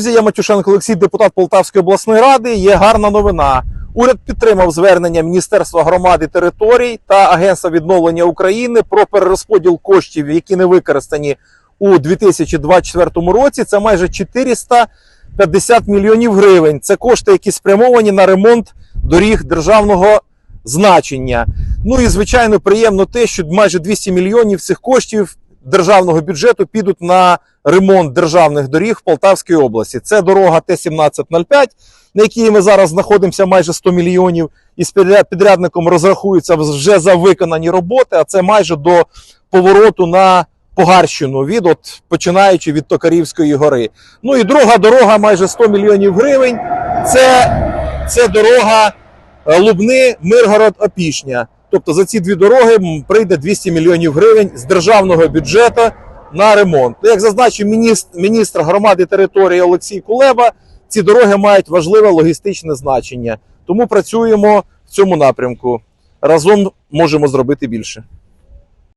Друзі, Я Матюшенко Олексій, депутат Полтавської обласної ради. Є гарна новина. Уряд підтримав звернення Міністерства громади територій та Агентства відновлення України про перерозподіл коштів, які не використані у 2024 році. Це майже 450 мільйонів гривень. Це кошти, які спрямовані на ремонт доріг державного значення. Ну і звичайно, приємно те, що майже 200 мільйонів цих коштів державного бюджету підуть на ремонт державних доріг в Полтавській області. Це дорога Т-1705, на якій ми зараз знаходимося майже 100 мільйонів, і з підрядником розрахуються вже за виконані роботи, а це майже до повороту на Погарщину, від от починаючи від Токарівської гори. Ну і друга дорога майже 100 мільйонів гривень. Це, це дорога е, Лубни, Миргород, Опішня. Тобто за ці дві дороги прийде 200 мільйонів гривень з державного бюджету на ремонт. Ну, Як зазначив міністр, міністр громади території Олексій Кулеба, ці дороги мають важливе логістичне значення. Тому працюємо в цьому напрямку. Разом можемо зробити більше.